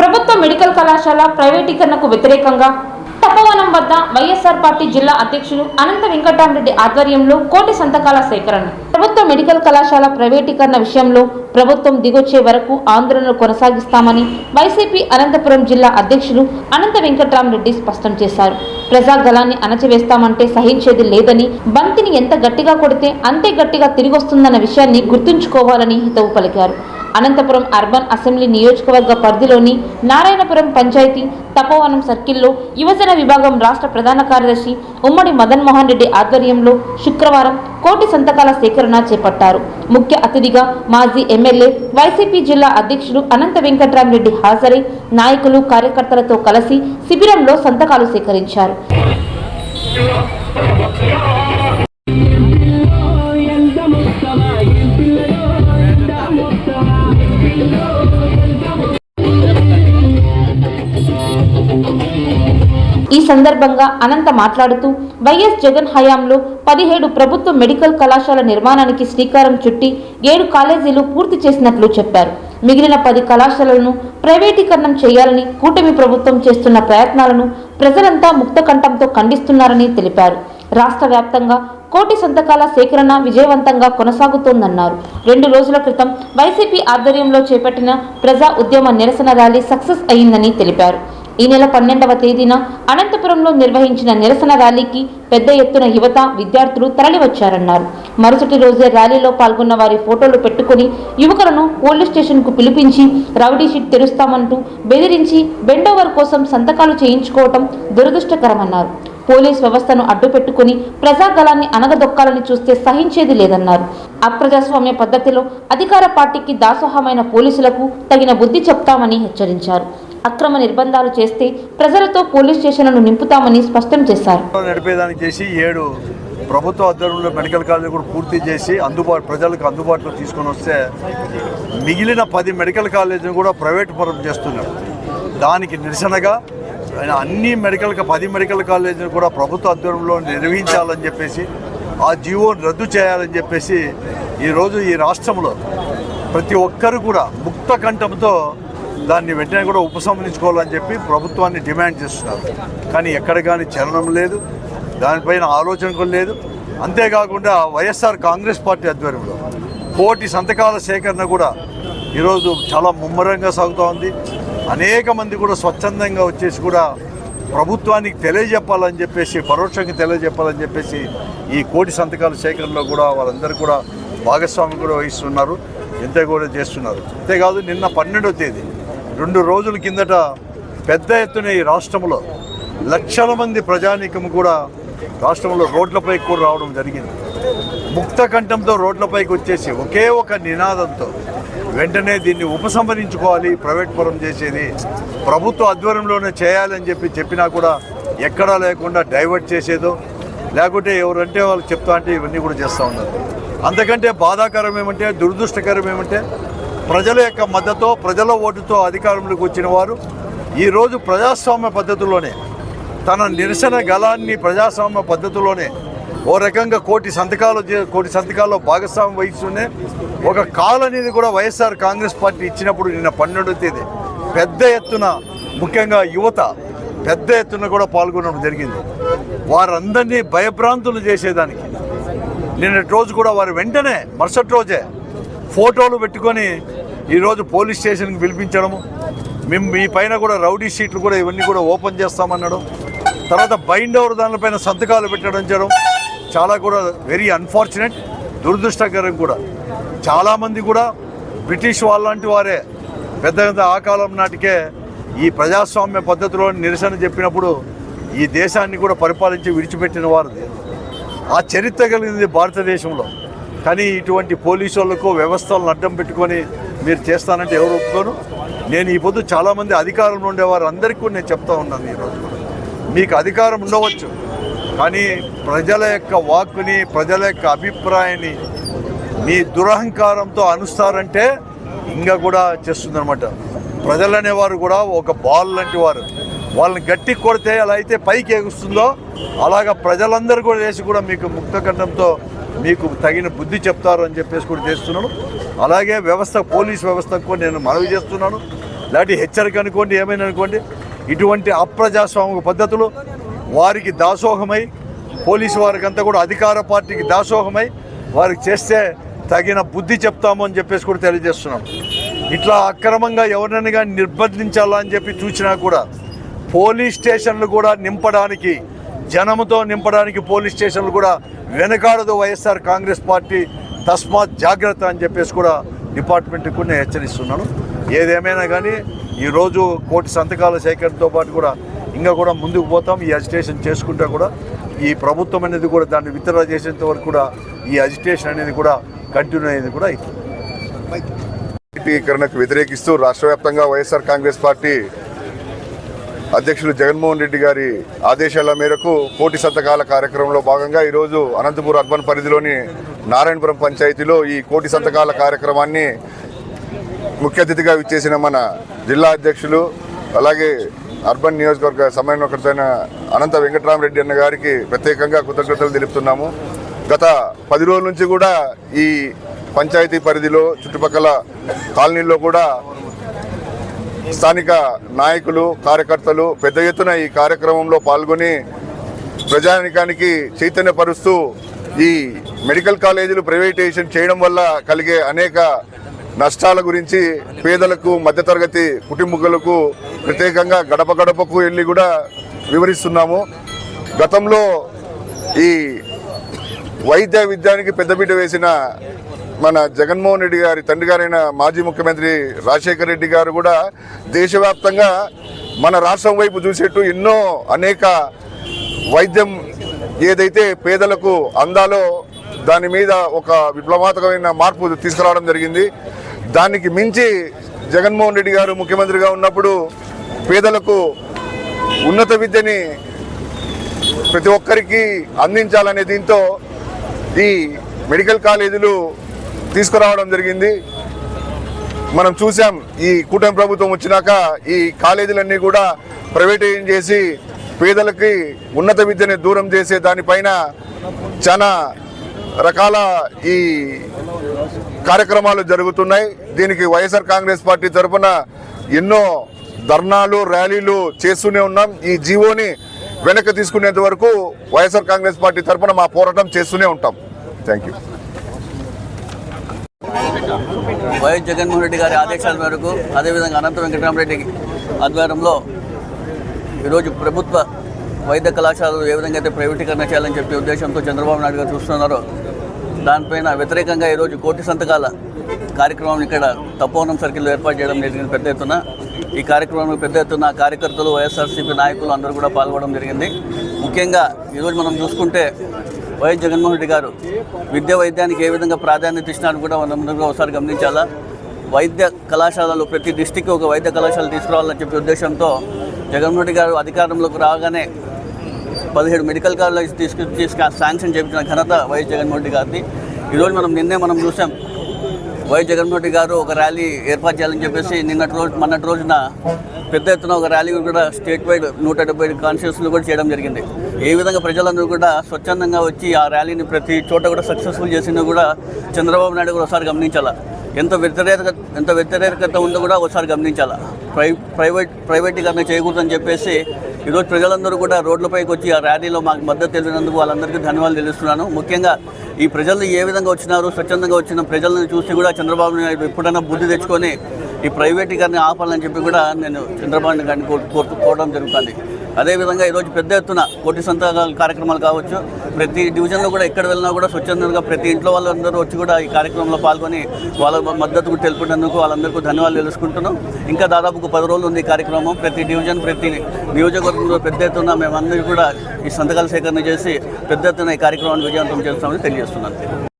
ప్రభుత్వ మెడికల్ కళాశాల ప్రైవేటీకరణకు వ్యతిరేకంగా తపోవనం వద్ద వైఎస్ఆర్ పార్టీ జిల్లా అధ్యక్షుడు అనంత వెంకటరామరెడ్డి ఆధ్వర్యంలో కోటి సంతకాల సేకరణ. ప్రభుత్వ మెడికల్ కళాశాల ప్రైవేటీకరణ విషయంలో ప్రభుత్వం దిగొచ్చే వరకు ఆందోళనలు కొనసాగిస్తామని వైసీపీ అనంతపురం జిల్లా అధ్యక్షులు అనంత వెంకటరామరెడ్డి స్పష్టం చేశారు. ప్రజాగలాన్ని అణచివేస్తామంటే సహించేది లేదని బంతిని ఎంత గట్టిగా కొడితే అంతే గట్టిగా తిరిగొస్తుందన్న విషయాన్ని గుర్తుంచుకోవాలని హితవు పలికారు. అనంతపురం అర్బన్ అసెంబ్లీ నియోజకవర్గ పరిధిలోని నారాయణపురం పంచాయతీ తపోవనం సర్కిల్లో యువజన విభాగం రాష్ట్ర ప్రధాన కార్యదర్శి ఉమ్మడి మదన్ మోహన్ రెడ్డి ఆధ్వర్యంలో శుక్రవారం కోటి సంతకాల సేకరణ చేపట్టారు. ముఖ్య అతిథిగా మాజీ ఎమ్మెల్యే వైసీపీ జిల్లా అధ్యక్షుడు అనంత వెంకట్రామరెడ్డి హాజరై నాయకులు కార్యకర్తలతో కలిసి శిబిరంలో సంతకాలు సేకరించారు. సందర్భంగా అనంత మాట్లాడుతూ వైఎస్ జగన్ హయాంలో పదిహేడు ప్రభుత్వ మెడికల్ కళాశాల నిర్మాణానికి శ్రీకారం చుట్టి ఏడు కాలేజీలు పూర్తి చేసినట్లు చెప్పారు. మిగిలిన పది కళాశాలలను ప్రైవేటీకరణం చేయాలని కూటమి ప్రభుత్వం చేస్తున్న ప్రయత్నాలను ప్రజలంతా ముక్తకంఠంతో ఖండిస్తున్నారని తెలిపారు. రాష్ట్ర వ్యాప్తంగా కోటి సంతకాల సేకరణ విజయవంతంగా కొనసాగుతోందన్నారు. రెండు రోజుల క్రితం వైసీపీ ఆధ్వర్యంలో చేపట్టిన ప్రజా ఉద్యమ నిరసన ర్యాలీ సక్సెస్ అయిందని తెలిపారు. ఈ నెల పన్నెండవ తేదీన అనంతపురంలో నిర్వహించిన నిరసన ర్యాలీకి పెద్ద ఎత్తున యువత విద్యార్థులు తరలివచ్చారన్నారు. మరుసటి రోజే ర్యాలీలో పాల్గొన్న వారి ఫోటోలు పెట్టుకుని యువకులను పోలీస్ స్టేషన్కు పిలిపించి రౌడీ షీట్ తెరుస్తామంటూ బెదిరించి బెండోవర్ కోసం సంతకాలు చేయించుకోవటం దురదృష్టకరమన్నారు. పోలీస్ వ్యవస్థను అడ్డుపెట్టుకుని ప్రజాగలాన్ని అనగదొక్కాలని చూస్తే సహించేది లేదన్నారు. అప్రజాస్వామ్య పద్ధతిలో అధికార పార్టీకి దాసోహమైన పోలీసులకు తగిన బుద్ధి చెప్తామని హెచ్చరించారు. అక్రమ నిర్బంధాలు చేస్తే ప్రజలతో పోలీస్ స్టేషన్లను నింపుతామని స్పష్టం చేశారు. నడిపేదానికి చేసి ఏడు ప్రభుత్వ ఆధ్వర్యంలో మెడికల్ కాలేజీలు కూడా పూర్తి చేసి అందుబాటు ప్రజలకు అందుబాటులో తీసుకొని వస్తే మిగిలిన పది మెడికల్ కాలేజీని కూడా ప్రైవేట్ పరం చేస్తున్నారు. దానికి నిరసనగా ఆయన అన్ని మెడికల్ పది మెడికల్ కాలేజీని కూడా ప్రభుత్వ ఆధ్వర్యంలో నిర్వహించాలని చెప్పేసి ఆ జీవోని రద్దు చేయాలని చెప్పేసి ఈరోజు ఈ రాష్ట్రంలో ప్రతి ఒక్కరు కూడా ముక్త కంఠంతో దాన్ని వెంటనే కూడా ఉపసంహరించుకోవాలని చెప్పి ప్రభుత్వాన్ని డిమాండ్ చేస్తున్నారు. కానీ ఎక్కడ కానీ చలనం లేదు. దానిపైన ఆలోచన కూడా లేదు. అంతేకాకుండా వైఎస్ఆర్ కాంగ్రెస్ పార్టీ ఆధ్వర్యంలో కోటి సంతకాల సేకరణ కూడా ఈరోజు చాలా ముమ్మరంగా సాగుతూ ఉంది. అనేక మంది కూడా స్వచ్ఛందంగా వచ్చేసి కూడా ప్రభుత్వానికి తెలియజెప్పాలని చెప్పేసి పరోక్షంగా తెలియజెప్పాలని చెప్పేసి ఈ కోటి సంతకాల సేకరణలో కూడా వాళ్ళందరూ కూడా భాగస్వామి కూడా వహిస్తున్నారు. ఇంత కూడా చేస్తున్నారు. అంతేకాదు నిన్న పన్నెండో తేదీ రెండు రోజుల కిందట పెద్ద ఎత్తున ఈ రాష్ట్రంలో లక్షల మంది ప్రజానీకం కూడా రాష్ట్రంలో రోడ్లపైకి కూడా రావడం జరిగింది. ముక్త కంఠంతో రోడ్లపైకి వచ్చేసి ఒకే ఒక నినాదంతో వెంటనే దీన్ని ఉపసంహరించుకోవాలి ప్రైవేట్ పరం చేసేది. ప్రభుత్వ ఆధ్వర్యంలోనే చేయాలని చెప్పి చెప్పినా కూడా ఎక్కడా లేకుండా డైవర్ట్ చేసేదో లేకుంటే ఎవరంటే వాళ్ళు చెప్తా అంటే ఇవన్నీ కూడా చేస్తూ ఉన్నారు. అంతకంటే బాధాకరం ఏమంటే దురదృష్టకరం ఏమంటే ప్రజల యొక్క మద్దతు ప్రజల ఓటుతో అధికారంలోకి వచ్చిన వారు ఈరోజు ప్రజాస్వామ్య పద్ధతిలోనే తన నిరసన గలాన్ని ప్రజాస్వామ్య పద్ధతిలోనే ఓ రకంగా కోటి సంతకాలు కోటి సంతకాల్లో భాగస్వామ్యం వహిస్తూనే ఒక కాల్ అనేది కూడా వైఎస్ఆర్ కాంగ్రెస్ పార్టీ ఇచ్చినప్పుడు నిన్న పన్నెండో తేదీ పెద్ద ఎత్తున ముఖ్యంగా యువత పెద్ద ఎత్తున కూడా పాల్గొనడం జరిగింది. వారందరినీ భయభ్రాంతులు చేసేదానికి. నిన్నటి రోజు కూడా వారు వెంటనే మరుసటి రోజే ఫోటోలు పెట్టుకొని ఈరోజు పోలీస్ స్టేషన్కి పిలిపించడము. మేము మీ పైన కూడా రౌడీ షీట్లు కూడా ఇవన్నీ కూడా ఓపెన్ చేస్తామన్నాడు. తర్వాత బైండ్ ఓవర్ దానిపైన సంతకాలు పెట్టడం చేయడం చాలా కూడా వెరీ అన్ఫార్చునేట్ దురదృష్టకరం కూడా. చాలామంది కూడా బ్రిటిష్ వాళ్ళంటి వారే పెద్ద పెద్ద ఆ కాలం నాటికే ఈ ప్రజాస్వామ్య పద్ధతిలో నిరసన చెప్పినప్పుడు ఈ దేశాన్ని కూడా పరిపాలించి విడిచిపెట్టిన వారిది. ఆ చరిత్ర కలిగింది భారతదేశంలో. కానీ ఇటువంటి పోలీసు వాళ్ళకు వ్యవస్థలను అడ్డం పెట్టుకొని మీరు చేస్తానంటే ఎవరు ఒప్పుకోను నేను ఈ పొద్దు చాలామంది అధికారంలో ఉండేవారు అందరికీ కూడా నేను చెప్తా ఉన్నాను ఈరోజు మీకు అధికారం ఉండవచ్చు కానీ ప్రజల యొక్క వాక్కుని ప్రజల యొక్క అభిప్రాయాన్ని మీ దురహంకారంతో అనుస్తారంటే ఇంకా కూడా చేస్తుందన్నమాట. ప్రజలు అనేవారు కూడా ఒక బాల్ లాంటి వారు. వాళ్ళని గట్టి కొడితే అలా అయితే పైకి ఎగుస్తుందో అలాగా ప్రజలందరూ కూడా వేసి కూడా మీకు ముక్తకంఠంతో మీకు తగిన బుద్ధి చెప్తారు అని చెప్పేసి కూడా చేస్తున్నాను. అలాగే వ్యవస్థ పోలీస్ వ్యవస్థకు కూడా నేను మనవి చేస్తున్నాను. ఇలాంటి హెచ్చరిక అనుకోండి ఏమైనా అనుకోండి ఇటువంటి అప్రజాస్వామిక పద్ధతులు వారికి దాసోహమై పోలీసు వారికంతా కూడా అధికార పార్టీకి దాసోహమై వారికి చేస్తే తగిన బుద్ధి చెప్తాము అని చెప్పేసి కూడా తెలియజేస్తున్నాం. ఇట్లా అక్రమంగా ఎవరినైనా కానీ నిర్బంధించాలా అని చెప్పి చూసినా కూడా పోలీస్ స్టేషన్లు కూడా నింపడానికి జనముతో నింపడానికి పోలీస్ స్టేషన్లు కూడా వెనకాడదు వైఎస్ఆర్ కాంగ్రెస్ పార్టీ తస్మాత్ జాగ్రత్త అని చెప్పేసి కూడా డిపార్ట్మెంట్కి కూడా నేను హెచ్చరిస్తున్నాను. ఏదేమైనా కానీ ఈరోజు కోటి సంతకాల సేకరణతో పాటు కూడా ఇంకా కూడా ముందుకు పోతాం. ఈ అజిటేషన్ చేసుకుంటా కూడా ఈ ప్రభుత్వం అనేది కూడా దాన్ని విత్డ్రా చేసేంత వరకు కూడా ఈ అజిటేషన్ అనేది కూడా కంటిన్యూ అయ్యేది కూడా అవుతుంది వ్యతిరేకిస్తూ రాష్ట్ర వ్యాప్తంగా వైఎస్ఆర్ కాంగ్రెస్ పార్టీ అధ్యక్షులు జగన్మోహన్ రెడ్డి గారి ఆదేశాల మేరకు కోటి సంతకాల కార్యక్రమంలో భాగంగా ఈరోజు అనంతపూర్ అర్బన్ పరిధిలోని నారాయణపురం పంచాయతీలో ఈ కోటి సంతకాల కార్యక్రమాన్ని ముఖ్య అతిథిగా విచ్చేసిన మన జిల్లా అధ్యక్షులు అలాగే అర్బన్ నియోజకవర్గ సమన్వయకర్తైన అనంత వెంకటరామరెడ్డి అన్న గారికి ప్రత్యేకంగా కృతజ్ఞతలు తెలుపుతున్నాము. గత పది రోజుల నుంచి కూడా ఈ పంచాయతీ పరిధిలో చుట్టుపక్కల కాలనీల్లో కూడా స్థానిక నాయకులు కార్యకర్తలు పెద్ద ఎత్తున ఈ కార్యక్రమంలో పాల్గొని ప్రజానికానికి చైతన్యపరుస్తూ ఈ మెడికల్ కాలేజీలు ప్రైవేటైజేషన్ చేయడం వల్ల కలిగే అనేక నష్టాల గురించి పేదలకు మధ్యతరగతి కుటుంబకులకు ప్రత్యేకంగా గడప గడపకు వెళ్ళి కూడా వివరిస్తున్నాము. గతంలో ఈ వైద్య విద్యానికి పెద్దపీట వేసిన మన జగన్మోహన్ రెడ్డి గారి తండ్రి గారైన మాజీ ముఖ్యమంత్రి రాజశేఖర రెడ్డి గారు కూడా దేశవ్యాప్తంగా మన రాష్ట్రం వైపు చూసేట్టు ఎన్నో అనేక వైద్యం ఏదైతే పేదలకు అందాలో దాని మీద ఒక విప్లవాత్మకమైన మార్పు తీసుకురావడం జరిగింది. దానికి మించి జగన్మోహన్ రెడ్డి గారు ముఖ్యమంత్రిగా ఉన్నప్పుడు పేదలకు ఉన్నత విద్యని ప్రతి ఒక్కరికి అందించాలనే దీంతో ఈ మెడికల్ కాలేజీలు తీసుకురావడం జరిగింది. మనం చూసాం ఈ కూటమి ప్రభుత్వం వచ్చినాక ఈ కాలేజీలన్నీ కూడా ప్రైవేటైజ్ చేసి పేదలకి ఉన్నత విద్యని దూరం చేసే దానిపైన చాలా రకాల ఈ కార్యక్రమాలు జరుగుతున్నాయి. దీనికి వైఎస్ఆర్ కాంగ్రెస్ పార్టీ తరఫున ఎన్నో ధర్నాలు ర్యాలీలు చేస్తూనే ఉన్నాం. ఈ జీవోని వెనక్కి తీసుకునేంత వరకు వైఎస్ఆర్ కాంగ్రెస్ పార్టీ తరఫున మా పోరాటం చేస్తూనే ఉంటాం. Thank you. YS Jaganmohan Reddy గారి ఆదేశాల మేరకు అదేవిధంగా అనంత వెంకటరామరెడ్డి ఆధ్వర్యంలో ఈరోజు ప్రభుత్వ వైద్య కళాశాలలు ఏ విధంగా అయితే ప్రైవేటీకరణ చేయాలని చెప్పే ఉద్దేశంతో చంద్రబాబు నాయుడు గారు చూస్తున్నారో దానిపైన వ్యతిరేకంగా ఈరోజు కోటి సంతకాల కార్యక్రమం ఇక్కడ తపోవనం సర్కిల్లో ఏర్పాటు చేయడం జరిగింది పెద్ద ఎత్తున. ఈ కార్యక్రమంలో పెద్ద ఎత్తున కార్యకర్తలు వైఎస్ఆర్సీపీ నాయకులు అందరూ కూడా పాల్గొనడం జరిగింది. ముఖ్యంగా ఈరోజు మనం చూసుకుంటే వైఎస్ జగన్మోహన్ రెడ్డి గారు విద్య వైద్యానికి ఏ విధంగా ప్రాధాన్యత ఇచ్చినారని కూడా మనం ఒకసారి గమనించాలా. వైద్య కళాశాలలు ప్రతి డిస్టిక్ ఒక వైద్య కళాశాల తీసుకురావాలని చెప్పే ఉద్దేశంతో జగన్మోహన్ రెడ్డి గారు అధికారంలోకి రాగానే పదిహేడు మెడికల్ కాలేజ్ తీసుకొచ్చి శాంక్షన్ చేయించిన ఘనత వైఎస్ జగన్మోహన్ రెడ్డి గారిది. ఈరోజు మనం నిన్నే మనం చూసాం. వైఎస్ జగన్మోహన్ రెడ్డి గారు ఒక ర్యాలీ ఏర్పాటు చేయాలని చెప్పేసి నిన్నటి రోజు మొన్నటి రోజున పెద్ద ఎత్తున ఒక ర్యాలీ కూడా స్టేట్ వైడ్ నూట డెబ్బై కాన్స్టిట్యూన్సీలు కూడా చేయడం జరిగింది. ఏ విధంగా ప్రజలందరూ కూడా స్వచ్ఛందంగా వచ్చి ఆ ర్యాలీని ప్రతి చోట కూడా సక్సెస్ఫుల్ చేసినా కూడా చంద్రబాబు నాయుడు కూడా ఒకసారి గమనించాలా? ఎంత వ్యతిరేకత ఎంత వ్యతిరేకత ఉందో కూడా ఒకసారి గమనించాలా? ప్రై ప్రైవేట్ ప్రైవేటీకరణ చేయకూడదని చెప్పేసి ఈరోజు ప్రజలందరూ కూడా రోడ్లపైకి వచ్చి ఆ ర్యాలీలో మాకు మద్దతు తెలిపినందుకు వాళ్ళందరికీ ధన్యవాదాలు తెలుస్తున్నాను. ముఖ్యంగా ఈ ప్రజలు ఏ విధంగా వచ్చినారు స్వచ్ఛందంగా వచ్చిన ప్రజలను చూసి కూడా చంద్రబాబు నాయుడు ఎప్పుడైనా బుద్ధి తెచ్చుకొని ఈ ప్రైవేటీకరణ ఆపాలని చెప్పి కూడా నేను చంద్రబాబు గారిని కోరు- కోరడం జరుగుతుంది. అదేవిధంగా ఈరోజు పెద్ద ఎత్తున కోటి సంతకాల కార్యక్రమాలు కావచ్చు ప్రతి డివిజన్లో కూడా ఎక్కడ వెళ్ళినా కూడా స్వచ్ఛందంగా ప్రతి ఇంట్లో వాళ్ళందరూ వచ్చి కూడా ఈ కార్యక్రమంలో పాల్గొని వాళ్ళ మద్దతు తెలుపుకునేందుకు వాళ్ళందరికీ ధన్యవాదాలు తెలుసుకుంటున్నాం. ఇంకా దాదాపు ఒక పది రోజులు ఉంది ఈ కార్యక్రమం. ప్రతి డివిజన్ ప్రతి నియోజకవర్గంలో పెద్ద ఎత్తున మేమందరూ కూడా ఈ సంతకాల సేకరణ చేసి పెద్ద ఎత్తున ఈ కార్యక్రమాన్ని విజయవంతం చేస్తామని తెలియజేస్తున్నాను